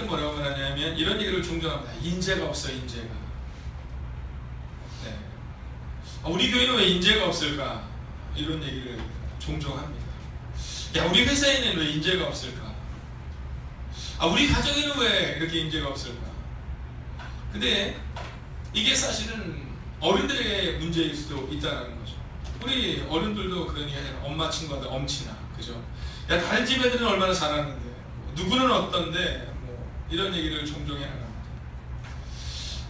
때 뭐라고 말하냐면 이런 얘기를 종종 합니다. 인재가 없어 인재가. 네. 아, 우리 교회는 왜 인재가 없을까? 이런 얘기를 종종 합니다. 야 우리 회사에는 왜 인재가 없을까? 아 우리 가정에는 왜 이렇게 인재가 없을까? 근데 이게 사실은 어른들의 문제일 수도 있다는 거죠. 우리 어른들도 그런 얘기. 엄마 친구한테 엄친아, 그죠? 야 다른 집 애들은 얼마나 잘하는데 누구는 어떤데 뭐 이런 얘기를 종종 해나갑니다.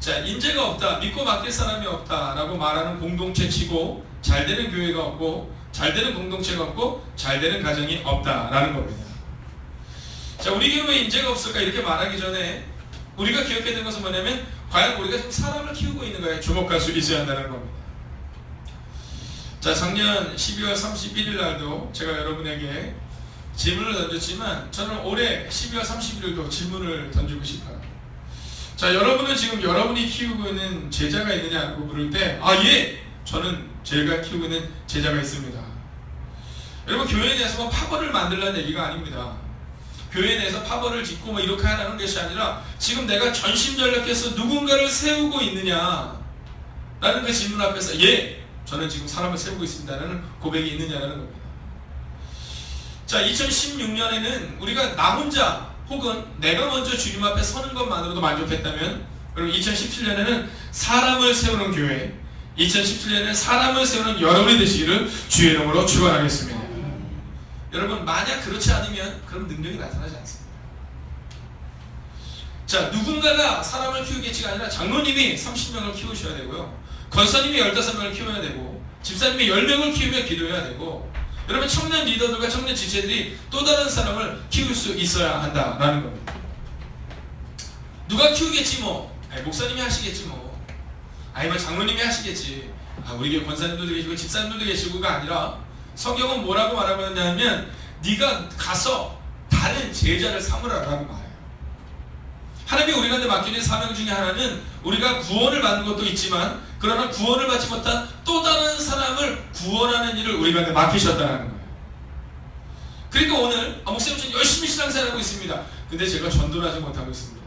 자 인재가 없다, 믿고 맡길 사람이 없다라고 말하는 공동체치고 잘 되는 교회가 없고 잘 되는 공동체가 없고 잘 되는 가정이 없다라는 겁니다. 자 우리 교회에 인재가 없을까 이렇게 말하기 전에 우리가 기억해야 되는 것은 뭐냐면 과연 우리가 지금 사람을 키우고 있는 거에 주목할 수 있어야 한다는 겁니다. 자 작년 12월 31일 날도 제가 여러분에게 질문을 던졌지만 저는 올해 12월 31일도 질문을 던지고 싶어요. 자 여러분은 지금 여러분이 키우고 있는 제자가 있느냐고 물을 때 아 예! 저는 제가 키우고 있는 제자가 있습니다. 여러분 교회에 대해서 뭐 파벌을 만들라는 얘기가 아닙니다. 교회 내에서 파벌을 짓고 뭐 이렇게 하라는 것이 아니라 지금 내가 전심전력해서 누군가를 세우고 있느냐 라는 그 질문 앞에서 예 저는 지금 사람을 세우고 있습니다라는 고백이 있느냐라는 겁니다 자 2016년에는 우리가 나 혼자 혹은 내가 먼저 주님 앞에 서는 것만으로도 만족했다면 그리고 2017년에는 사람을 세우는 교회 2017년에는 사람을 세우는 여러분이 되시기를 주의 이름으로 축원하겠습니다 여러분 만약 그렇지 않으면 그런 능력이 나타나지 않습니다. 자 누군가가 사람을 키우겠지가 아니라 장로님이 30명을 키우셔야 되고요. 권사님이 15명을 키워야 되고 집사님이 10명을 키우며 기도해야 되고 여러분 청년 리더들과 청년 지체들이 또 다른 사람을 키울 수 있어야 한다라는 겁니다. 누가 키우겠지 뭐 아니, 목사님이 하시겠지 뭐 아니면 장로님이 하시겠지 아, 우리 교회 권사님들도 계시고 집사님들도 계시고가 아니라 성경은 뭐라고 말하고 있냐면 네가 가서 다른 제자를 삼으라라고 말해요. 하나님이 우리한테 맡기는 사명 중에 하나는 우리가 구원을 받는 것도 있지만 그러나 구원을 받지 못한 또 다른 사람을 구원하는 일을 우리한테 맡기셨다는 거예요. 그러니까 오늘 아, 목사님 저 열심히 신앙생활하고 있습니다. 근데 제가 전도를 하지 못하고 있습니다.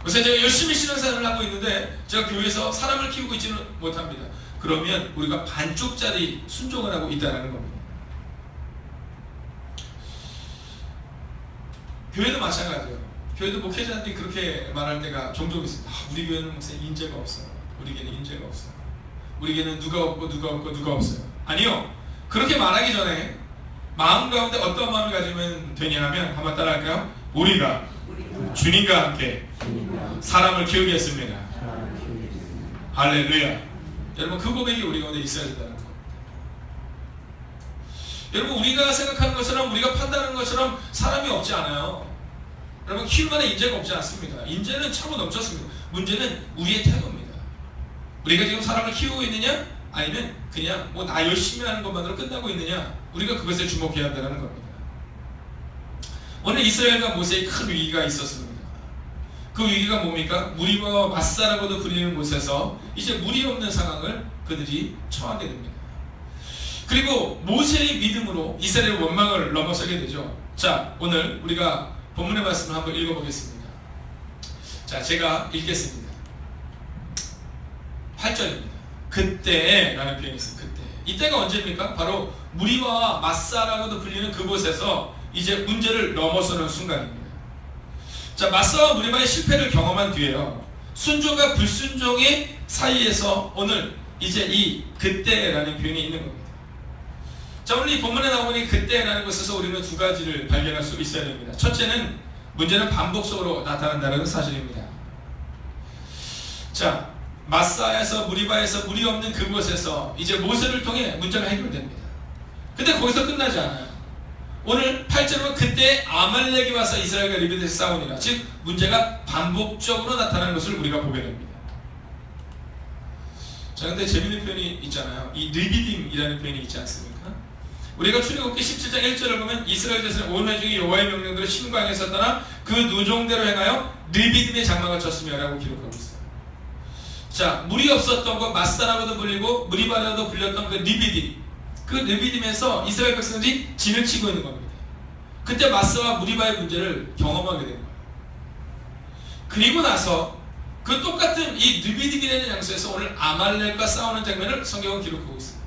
그래서 제가 열심히 신앙생활을 하고 있는데 제가 교회에서 사람을 키우고 있지는 못합니다. 그러면 우리가 반쪽짜리 순종을 하고 있다는 겁니다. 교회도 마찬가지예요. 교회도 목회자들이 그렇게 말할 때가 종종 있습니다. 아, 우리 교회는 무슨 인재가 없어요. 우리 교회는 인재가 없어요. 우리 교회는 누가 없고 누가 없고 누가 없어요. 아니요. 그렇게 말하기 전에 마음 가운데 어떤 마음을 가지면 되냐 하면 한번 따라할까요? 우리가 주님과 함께 사람을 키우겠습니다. 할렐루야. 여러분 그 고백이 우리 가운데 있어야 된다는 겁니다. 여러분 우리가 생각하는 것처럼 우리가 판단하는 것처럼 사람이 없지 않아요. 여러분 키울 만한 인재가 없지 않습니다. 인재는 차고 넘쳤습니다. 문제는 우리의 태도입니다. 우리가 지금 사람을 키우고 있느냐? 아니면 그냥 뭐 나 열심히 하는 것만으로 끝나고 있느냐? 우리가 그것에 주목해야 한다는 겁니다. 오늘 이스라엘과 모세의 큰 위기가 있었습니다. 그 위기가 뭡니까? 무리와 마사라고도 불리는 곳에서 이제 물이 없는 상황을 그들이 처하게 됩니다. 그리고 모세의 믿음으로 이스라엘 원망을 넘어서게 되죠. 자, 오늘 우리가 본문의 말씀을 한번 읽어보겠습니다. 자, 제가 읽겠습니다. 8절입니다. 그때라는 표현이 있어요. 그때. 이때가 언제입니까? 바로 무리와 마사라고도 불리는 그곳에서 이제 문제를 넘어서는 순간입니다. 자, 마사와 무리마의 실패를 경험한 뒤에요. 순종과 불순종의 사이에서 오늘 이제 이 그때라는 표현이 있는 겁니다. 자, 오늘 이 본문에 나오니 그때라는 것에서 우리는 두 가지를 발견할 수 있어야 됩니다. 첫째는 문제는 반복적으로 나타난다는 사실입니다. 자, 마사에서 무리바에서 물이 없는 그곳에서 이제 모세를 통해 문제가 해결됩니다. 근데 거기서 끝나지 않아요. 오늘 8절은 그때 아말렉이 와서 이스라엘과 리베드에서 싸우니라. 즉 문제가 반복적으로 나타나는 것을 우리가 보게 됩니다. 자, 근데 재밌는 표현이 있잖아요. 이 느비딤이라는 표현이 있지 않습니까? 우리가 출애굽기 17장 1절을 보면 이스라엘 자손의 온 회중이 여호와의 명령대로 신광했었다나 그 누종대로 행하여 느비딤의 장막을 쳤으며라고 기록하고 있어요. 자, 물이 없었던 것 마사라고도 불리고 무리바라도 불렸던 그 느비딤. 그 느비딤에서 이스라엘 백성들이 진을 치고 있는 겁니다. 그때 마사와 무리바의 문제를 경험하게 된 거예요. 그리고 나서 그 똑같은 이 느비디기라는 장소에서 오늘 아말렉과 싸우는 장면을 성경은 기록하고 있습니다.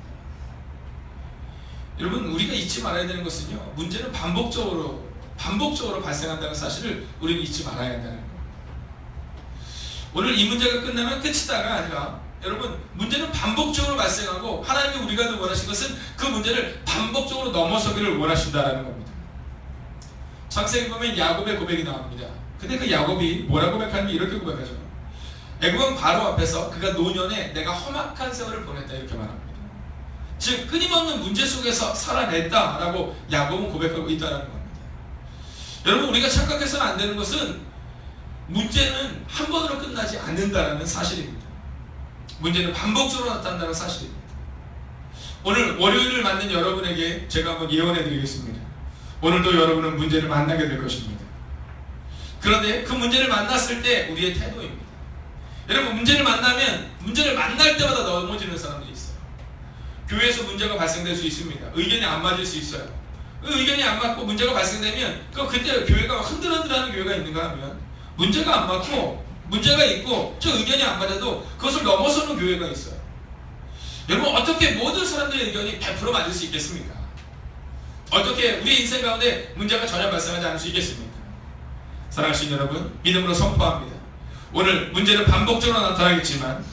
여러분 우리가 잊지 말아야 되는 것은요 문제는 반복적으로 반복적으로 발생한다는 사실을 우리는 잊지 말아야 한다는. 오늘 이 문제가 끝나면 끝이다가 아니라 여러분 문제는 반복적으로 발생하고 하나님이 우리가 더 원하신 것은 그 문제를 반복적으로 넘어서기를 원하신다라는 겁니다. 창세기 보면 야곱의 고백이 나옵니다. 근데 그 야곱이 뭐라 고백하는지 이렇게 고백하죠. 애굽은 바로 앞에서 그가 노년에 내가 험악한 세월을 보냈다 이렇게 말합니다. 즉 끊임없는 문제 속에서 살아냈다라고 야곱은 고백하고 있다는 겁니다. 여러분 우리가 착각해서는 안 되는 것은 문제는 한 번으로 끝나지 않는다는 사실입니다. 문제는 반복적으로 나타난다는 사실입니다. 오늘 월요일을 맞는 여러분에게 제가 한번 예언해 드리겠습니다. 오늘도 여러분은 문제를 만나게 될 것입니다. 그런데 그 문제를 만났을 때 우리의 태도입니다. 여러분 문제를 만나면 문제를 만날 때마다 넘어지는 사람들이 있어요. 교회에서 문제가 발생될 수 있습니다. 의견이 안 맞을 수 있어요. 그 의견이 안 맞고 문제가 발생되면 그 그때 교회가 흔들흔들하는 교회가 있는가 하면 문제가 안 맞고 문제가 있고 저 의견이 안 맞아도 그것을 넘어서는 교회가 있어요. 여러분 어떻게 모든 사람들의 의견이 100% 맞을 수 있겠습니까? 어떻게 우리 인생 가운데 문제가 전혀 발생하지 않을 수 있겠습니까? 사랑하시는 여러분 믿음으로 선포합니다. 오늘 문제는 반복적으로 나타나겠지만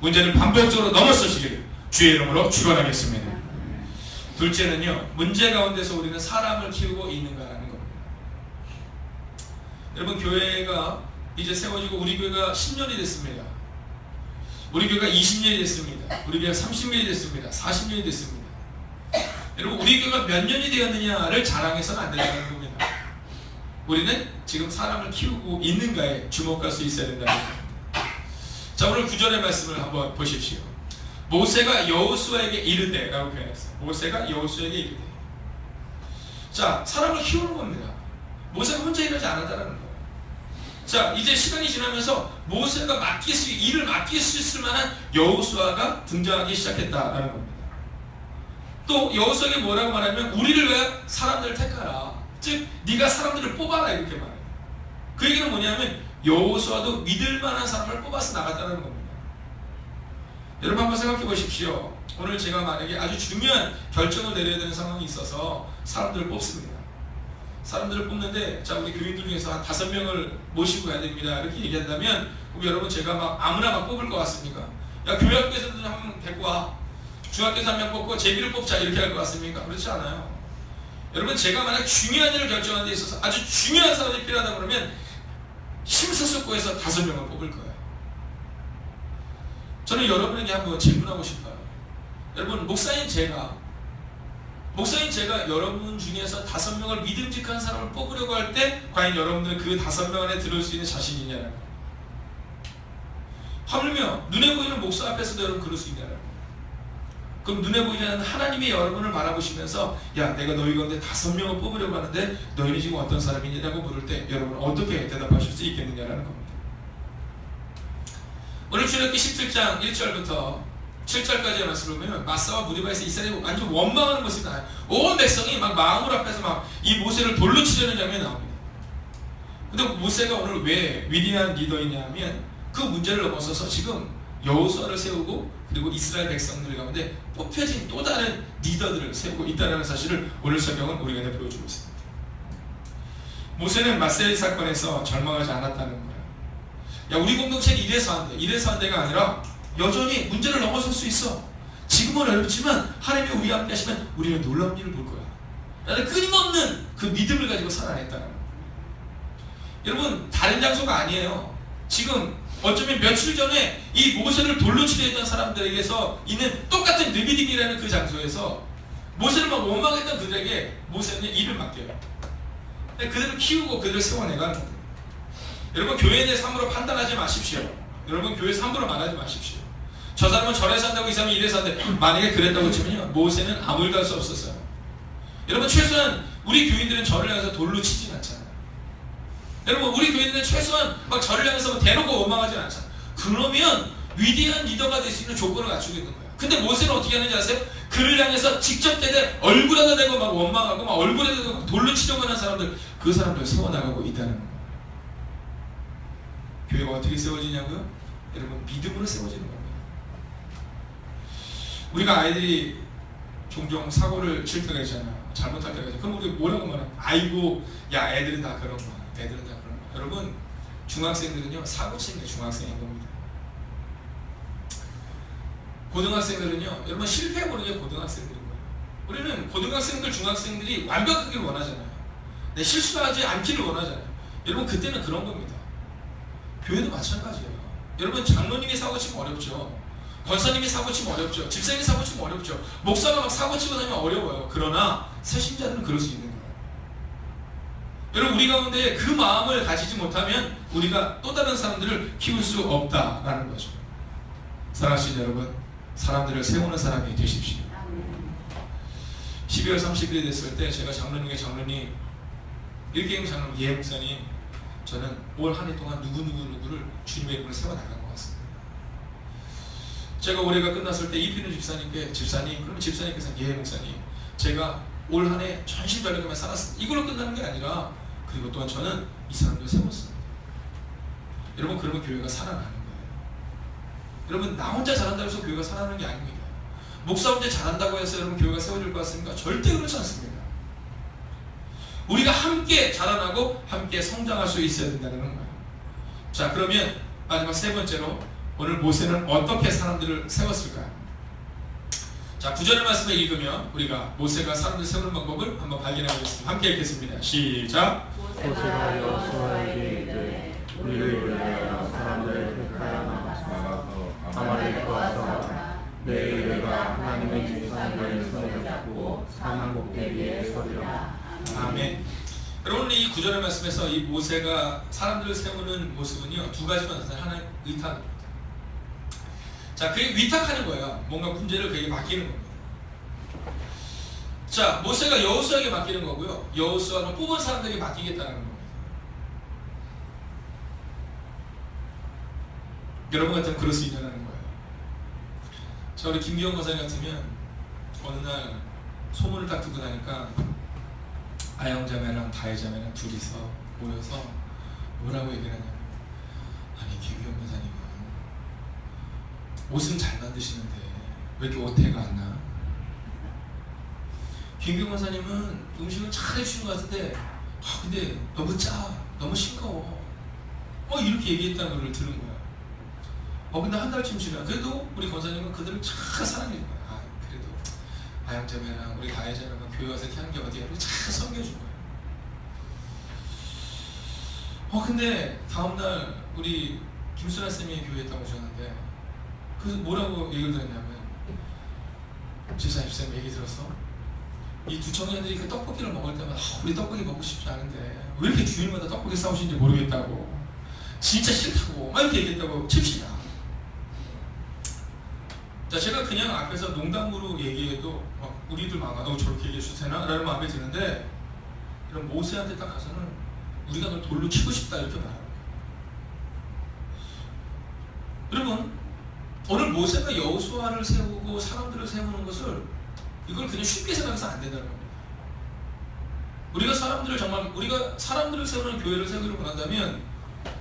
문제는 반복적으로 넘어서시기를 주의 이름으로 축원하겠습니다. 둘째는요 문제 가운데서 우리는 사람을 키우고 겁니다. 여러분 교회가 이제 세워지고 우리 교회가 10년이 됐습니다. 우리 교회가 20년이 됐습니다. 우리 교회가 30년이 됐습니다. 40년이 됐습니다. 여러분 우리 교회가 몇 년이 되었느냐를 자랑해서는 안 된다는 겁니다. 우리는 지금 사람을 키우고 있는가에 주목할 수 있어야 된다는 겁니다. 자 오늘 구절의 말씀을 한번 보십시오. 모세가 여호수아에게 이르되라고 표현했어요. 모세가 여호수아에게 이르되. 자 사람을 키우는 겁니다. 모세가 혼자 일하지 않았다는 거예요. 자 이제 시간이 지나면서 모세가 맡길 수 일을 맡길 수 있을 만한 여호수아가 등장하기 시작했다라는 겁니다. 또 여호수아에게 뭐라고 말하면 우리를 왜 사람들을 택하라. 즉 네가 사람들을 뽑아라 이렇게 말해요. 그 얘기는 뭐냐면 여호수아도 믿을 만한 사람을 뽑아서 나갔다는 겁니다. 여러분 한번 생각해 보십시오. 오늘 제가 만약에 아주 중요한 결정을 내려야 되는 상황이 있어서 사람들을 뽑습니다. 사람들을 뽑는데 자 우리 교인들 중에서 한 다섯 명을 모시고 가야 됩니다. 이렇게 얘기한다면 그럼 여러분 제가 막 아무나 막 뽑을 것 같습니까? 야 교회 학교에서도 한명 데리고 와. 중학교에서 한 명 뽑고 제비를 뽑자 이렇게 할 것 같습니까? 그렇지 않아요. 여러분 제가 만약 중요한 일을 결정하는 데 있어서 아주 중요한 사람이 필요하다 그러면 심사숙고해서 다섯 명을 뽑을 거예요. 저는 여러분에게 한번 질문하고 싶어요. 여러분 목사인 제가 목사인 제가 여러분 중에서 다섯 명을 믿음직한 사람을 뽑으려고 할 때 과연 여러분들 그 다섯 명 안에 들을 수 있는 자신이 있냐는. 하물며 눈에 보이는 목사 앞에서도 여러분 그럴 수 있냐는. 그럼 눈에 보이지 않는 하나님이 여러분을 바라보시면서 야 내가 너희 가운데 다섯 명을 뽑으려고 하는데 너희는 지금 어떤 사람이냐고 물을 때 여러분 어떻게 대답하실 수 있겠느냐라는 겁니다. 오늘 출애굽기 17장 1절부터 7절까지의 말씀을 보면 마사와 무리바에서 이스라엘이 완전 원망하는 모습이 나와요. 온 백성이 막 마음을 앞에서 막 이 모세를 돌로 치려는 장면이 나옵니다. 근데 모세가 오늘 왜 위대한 리더이냐 하면 그 문제를 넘어서서 지금 여호수아를 세우고 그리고 이스라엘 백성들 가운데 뽑혀진 또 다른 리더들을 세우고 있다는 사실을 오늘 성경은 우리에게 보여주고 있습니다. 모세는 마세의 사건에서 절망하지 않았다는 거예요. 야 우리 공동체는 이래서 안 돼. 이래서 안 돼가 아니라 여전히 문제를 넘어설 수 있어. 지금은 어렵지만 하나님이 우리 함께 하시면 우리는 놀라운 일을 볼 거야. 나는 끊임없는 그 믿음을 가지고 살아냈다는 거예요. 여러분 다른 장소가 아니에요. 지금 어쩌면 며칠 전에 이 모세를 돌로 치려 했던 사람들에게서 있는 똑같은 느비딩이라는 그 장소에서 모세를 막 원망했던 그들에게 모세는 일을 맡겨요. 그들을 키우고 그들을 세워내가는 거예요. 여러분 교회에 대해서 함부로 판단하지 마십시오. 여러분 교회에서 함부로 말하지 마십시오. 저 사람은 절에서 한다고 이 사람은 이래서 한대. 만약에 그랬다고 치면요. 모세는 아무 일도 할 수 없었어요. 여러분 최소한 우리 교인들은 절을 향해서 돌로 치진 않잖아요. 여러분 우리 교인들은 최소한 막 절을 향해서 대놓고 원망하진 않잖아요. 그러면 위대한 리더가 될 수 있는 조건을 갖추고 있는 거예요. 근데 모세는 어떻게 하는지 아세요? 그를 향해서 직접 대대 얼굴에다 대고 막 원망하고 막 얼굴에다 대고 돌로 치려고 하는 사람들 그 사람들 세워나가고 있다는 거예요. 교회가 어떻게 세워지냐고요? 여러분 믿음으로 세워지는 겁니다. 우리가 아이들이 종종 사고를 칠 때가 있잖아요. 잘못할 때가 있잖아요. 그럼 우리 뭐라고 말해? 아이고, 야 애들은 다 그런 거야. 애들은 다 그런 거야. 여러분 중학생들은요 사고 치는 게 중학생인 겁니다. 고등학생들은요 여러분 실패해 보는 게 고등학생들인 거예요. 우리는 고등학생들, 중학생들이 완벽하기를 원하잖아요. 내 실수하지 않기를 원하잖아요. 여러분 그때는 그런 겁니다. 교회도 마찬가지예요. 여러분 장로님이 사고 치면 어렵죠. 권사님이 사고 치면 어렵죠. 집사님이 사고 치면 어렵죠. 목사가 막 사고 치고 다니면 어려워요. 그러나 새신자들은 그럴 수 있는 거예요. 여러분 우리 가운데 그 마음을 가지지 못하면 우리가 또 다른 사람들을 키울 수 없다라는 거죠. 사랑하시는 여러분, 사람들을 세우는 사람이 되십시오. 12월 30일이 됐을 때 제가 장로님의 장로님 일개영 장로님 예 목사님 저는 올 한 해 동안 누구 누구 누구를 주님의 이름으로 세워 나간 것 같습니다. 제가 올해가 끝났을 때 이피는 집사님께 집사님 그러면 집사님께서 예 목사님 제가 올 한 해 전심전력하며 살았습니다. 이걸로 끝나는 게 아니라 그리고 또한 저는 이 사람들 세웠습니다. 여러분 그러면 교회가 살아나는 거예요. 여러분 나 혼자 잘한다고 해서 교회가 살아나는 게 아닙니다. 목사 혼자 잘한다고 해서 여러분 교회가 세워질 것 같습니까? 절대 그렇지 않습니다. 우리가 함께 자라나고 함께 성장할 수 있어야 된다는 거예요. 자 그러면 마지막 세 번째로 오늘 모세는 어떻게 사람들을 세웠을까요? 자 구절의 말씀을 읽으면 우리가 모세가 사람들 세우는 방법을 한번 발견하겠습니다. 함께 읽겠습니다. 시작. 모세가 여호수아에게 이르되 우리를 위하여 아말렉과 싸우라 내일 내가 하나님의 지팡이를 손에 잡고 산 꼭대기에 서리라 아멘. 여러분 이 구절의 말씀에서 이 모세가 사람들을 세우는 모습은요 두 가지만 나타나요. 하나 의탁입니다. 자, 그게 위탁하는 거예요. 뭔가 문제를 그에게 맡기는 겁니다. 자, 모세가 여호수아에게 맡기는 거고요. 여호수아는 뽑은 사람들에게 맡기겠다는 겁니다. 여러분 같으면 그럴 수 있냐는 거예요. 자, 우리 김기영 권사님 같으면 어느 날 소문을 딱 듣고 나니까 아영자매랑 다혜자매랑 둘이서 모여서 뭐라고 얘기를 하냐면 아니 김기영 권사님은 옷은 잘 만드시는데 왜 이렇게 오태가 안 나? 김기영 권사님은 음식을 잘 해주시는 것 같은데 아 근데 너무 짜 너무 싱거워. 어 이렇게 얘기했다는 걸 들은 거야. 어 근데 한 달쯤 지나 그래도 우리 권사님은 그들을 잘 사랑해 준 거야 아 그래도 아영자매랑 우리 다혜자매랑 교회 와서 하는 게 어디야? 이렇게 잘 섬겨준 거야. 어 근데 다음날 우리 김순아 쌤이 교회에 딱 오셨는데 그 뭐라고 얘기를 들었냐면 집사님 쌤 얘기 들었어? 이 두 청년들이 그 떡볶이를 먹을 때마다 아, 우리 떡볶이 먹고 싶지 않은데 왜 이렇게 주인마다 떡볶이 싸우시는지 모르겠다고 진짜 싫다고 막 이렇게 얘기했다고 칩시다 자 제가 그냥 앞에서 농담으로 얘기해도 막 우리들 마음 너 저렇게 얘기해 주세나? 라는 마음이 드는데 이런 모세한테 딱 가서는 우리가 널 돌로 치고 싶다 이렇게 말하는 거예요 여러분 오늘 모세가 여호수아를 세우고 사람들을 세우는 것을 이걸 그냥 쉽게 생각해서 안 된다는 겁니다. 우리가 사람들을 정말 우리가 사람들을 세우는 교회를 세우기를 원한다면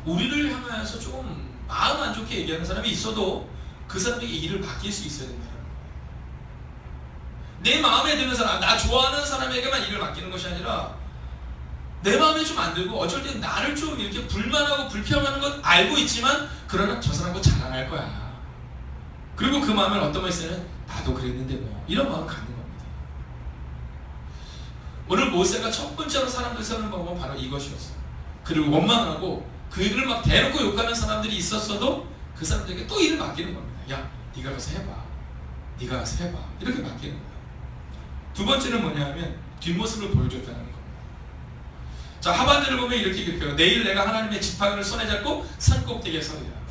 우리를 향하여서 좀 마음 안 좋게 얘기하는 사람이 있어도 그 사람에게 일을 맡길 수 있어야 거예요. 내 마음에 드는 사람, 나 좋아하는 사람에게만 일을 맡기는 것이 아니라 내 마음에 좀 안 들고 어쩔 땐 나를 좀 이렇게 불만하고 불평하는 건 알고 있지만 그러나 저 사람과 잘 안 할 거야. 그리고 그 마음을 어떤 말씀은 나도 그랬는데 뭐 이런 마음을 갖는 겁니다. 오늘 모세가 첫 번째로 사람들 세우는 방법은 바로 이것이었어요. 그를 원망하고 그 일을 막 대놓고 욕하는 사람들이 있었어도 그 사람들에게 또 일을 맡기는 겁니다. 야, 네가 가서 해봐. 네가 가서 해봐. 이렇게 맡기는 거예요. 두 번째는 뭐냐면 뒷모습을 보여줬다는 겁니다. 자 하반절을 보면 이렇게 기록해요. 내일 내가 하나님의 지팡이를 손에 잡고 산 꼭대기에 서리라.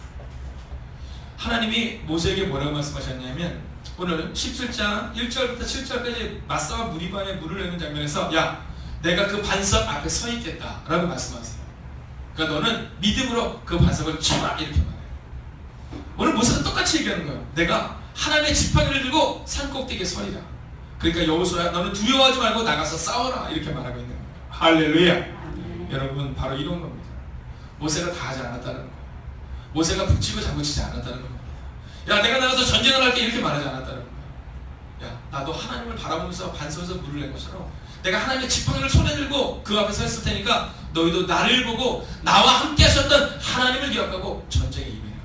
하나님이 모세에게 뭐라고 말씀하셨냐면 오늘 17장 1절부터 7절까지 마사와 무리반의 물을 내는 장면에서 야 내가 그 반석 앞에 서 있겠다 라고 말씀하세요. 그러니까 너는 믿음으로 그 반석을 쳐라 이렇게 말해요. 오늘 모세가 똑같이 얘기하는 거예요. 내가 하나님의 지팡이를 들고 산 꼭대기에 서리라. 그러니까 여호수야 너는 두려워하지 말고 나가서 싸워라 이렇게 말하고 있는 거예요. 할렐루야. 여러분 바로 이런 겁니다. 모세가 다 하지 않았다는 거예요. 모세가 북치고 장구치지 않았다는 겁니다. 야 내가 나가서 전쟁을 할게 이렇게 말하지 않았다는 겁니다. 야 나도 하나님을 바라보면서 반석에서 물을 낸 것처럼 내가 하나님의 지팡이를 손에 들고 그 앞에 서 있을 테니까 너희도 나를 보고 나와 함께 하셨던 하나님을 기억하고 전쟁에 임해라.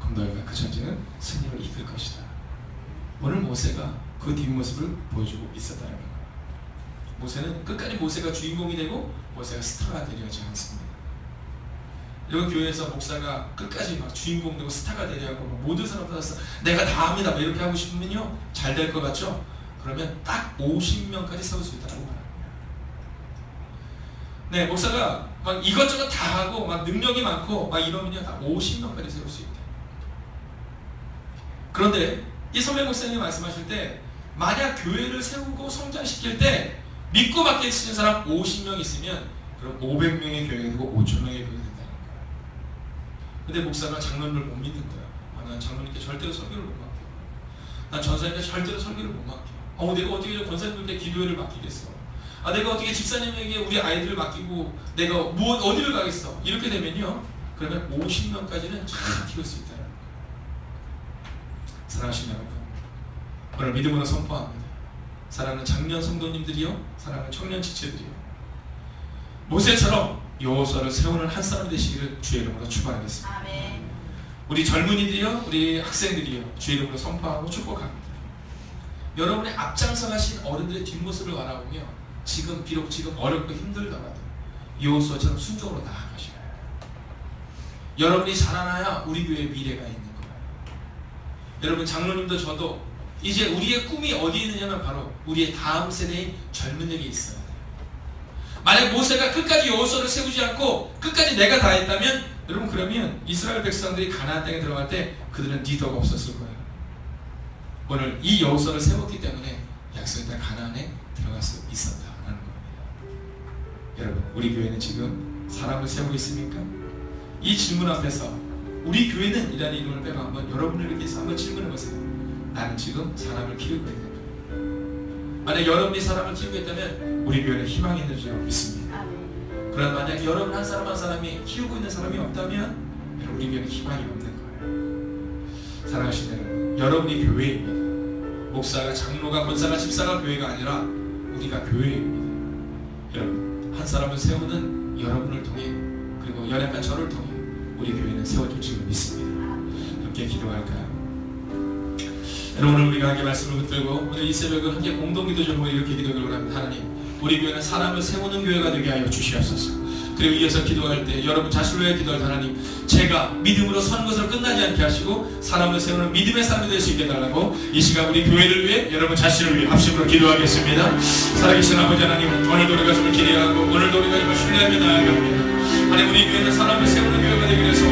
그럼 너희가 그 전쟁은 승리를 이끌 것이다. 오늘 모세가 그 뒷모습을 보여주고 있었다는 거예요. 모세는 끝까지 모세가 주인공이 되고 모세가 스타가 되려 하지 않습니다. 이런 교회에서 목사가 끝까지 막 주인공 되고 스타가 되려 하고 막 모든 사람 받아서 내가 다 합니다. 막 이렇게 하고 싶으면요 잘 될 것 같죠? 그러면 딱 50명까지 세울 수 있다고 말합니다. 네, 목사가 막 이것저것 다 하고 막 능력이 많고 막 이러면요 다 50명까지 세울 수 있다. 그런데 이 선배 목사님이 말씀하실 때 만약 교회를 세우고 성장시킬 때 믿고 맡기신 사람 50명 있으면 그럼 500명의 교회가 되고 5천명의 교회가. 근데 목사가 장로님을 못 믿는 거야. 아, 난 장로님께 절대로 설교를 못 맡겨. 난 전사님께 절대로 설교를 못 맡겨. 어, 내가 어떻게 권사님께 기도회를 맡기겠어? 아, 내가 어떻게 집사님에게 우리 아이들을 맡기고 내가 무엇 어디를 가겠어? 이렇게 되면요. 그러면 50명까지는 잘 키울 수 거예요. 사랑하시는 여러분, 오늘 믿음으로 선포합니다. 사랑하는 장년 성도님들이요, 사랑하는 청년 지체들이요. 모세처럼 여호수아를 세우는 한 사람 되시기를 주의 이름으로 축원하겠습니다. 아멘. 우리 젊은이들이요, 우리 학생들이요, 주의 이름으로 선포하고 축복합니다. 여러분의 앞장서 가신 어른들의 뒷모습을 바라보며 지금 비록 지금 어렵고 힘들더라도 여호수아처럼 순종으로 해요. 여러분이 자라나야 우리 교회의 미래가 있는 거예요. 여러분 장로님도 저도 이제 우리의 꿈이 어디 있느냐면 바로 우리의 다음 세대인 젊은이에게 있어야 돼요. 만약 모세가 끝까지 여호수아를 세우지 않고 끝까지 내가 다 했다면 여러분 그러면 이스라엘 백성들이 가나안 땅에 들어갈 때 그들은 리더가 없었을 거예요. 오늘 이 여호수아를 세웠기 때문에 약속의 땅 가나안에 들어갈 수 있었다라는 겁니다. 여러분 우리 교회는 지금 사람을 세우고 있습니까? 이 질문 앞에서 우리 교회는 이라는 이름을 빼고 한번 여러분을 위해서 한번 질문해 보세요. 나는 지금 사람을 키우고 있는가? 만약 여러분이 사람을 키우고 있다면 우리 교회는 희망이 있는 줄 믿습니다. 아멘. 그러나 만약 여러분 한 사람 한 사람이 키우고 있는 사람이 없다면 여러분 우리 교회는 희망이 없는 거예요. 사랑하시는 여러분, 여러분이 교회입니다. 목사가 장로가 권사가 집사가 교회가 아니라 우리가 교회입니다. 여러분 한 사람을 세우는 여러분을 통해 그리고 연약한 저를 통해 우리 교회는 세워질 줄 믿습니다. 함께 기도할까요? 여러분 오늘 우리가 함께 말씀을 붙들고 오늘 이 새벽을 함께 공동 기도 제목으로 이렇게 기도를 합니다. 하나님 우리 교회는 사람을 세우는 교회가 되게 하여 주시옵소서. 그리고 이어서 기도할 때 여러분 자신을 위해 기도할 때 하나님 제가 믿음으로 서는 것으로 끝나지 않게 하시고 사람을 세우는 믿음의 사람이 될 수 있게 달라고 이 시간 우리 교회를 위해 여러분 자신을 위해 합심으로 기도하겠습니다. 살아계신 아버지 하나님 오늘도 우리가 좀 기대하고 오늘도 우리가 좀 신뢰하며 나아갑니다. 하나님 우리 교회는 사람을 세우는 교회가 되기를 소원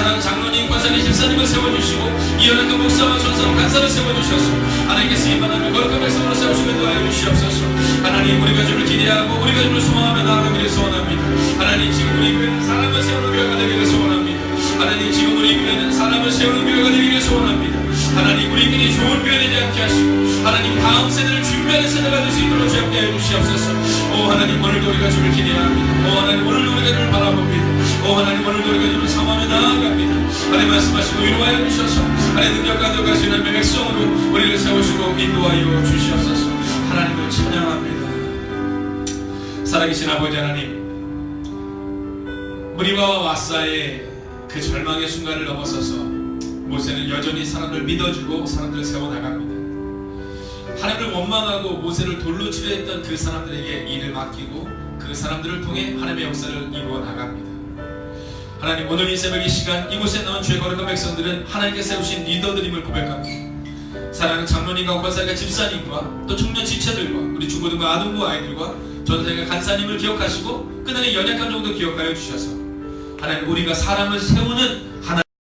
사랑하는 장로님, 권사님, 집사님을 세워주시고 이어는 그 목사와 전사와 간사를 세워주셔서. 하나님께 쓰임받는 거룩한 백성으로 세우시면 도와여 주시옵소서. 하나님 우리가 주를 기대하고 우리가 주를 소망하며 나아가기를 소원합니다. 하나님 지금 우리 교회는 사람을 세우는 교회가 되기를 소원합니다. 하나님 지금 우리 교회는 사람을 세우는 교회가 되기를 소원합니다. 하나님 우리끼리 좋은 교회 되지 않게 하시고 하나님 다음 세대를 준비하는 세대가 될 수 있도록 주옵게 해주시옵소서. 오 하나님 오늘도 우리가 주를 기대합니다. 오 하나님 오늘도 우리가 주를 바라봅니다 오 하나님 오늘도 우리가 주를 사모하며 나아갑니다 하나님 말씀하시고 위로하여 주셔서 하나님 능력 가져갈 수 있는 백성으로 우리를 세우시고 인도하여 주시옵소서 하나님을 찬양합니다 살아계신 아버지 하나님 무리바와 와사의 그 절망의 순간을 넘어서서 모세는 여전히 사람들 믿어주고 사람들을 세워나갑니다. 하나님을 원망하고 모세를 돌로 치려했던 그 사람들에게 일을 맡기고 그 사람들을 통해 하나님의 역사를 이루어 나갑니다. 하나님 오늘 이 새벽 이 시간 이곳에 나온 죄 거룩한 백성들은 하나님께 세우신 리더들임을 고백합니다. 사랑하는 장로님과 권사님과 집사님과 또 청년 지체들과 우리 중고등부 아동부 아이들과 전생의 간사님을 기억하시고 그날의 연약한 정도 기억하여 주셔서 하나님 우리가 사람을 세우는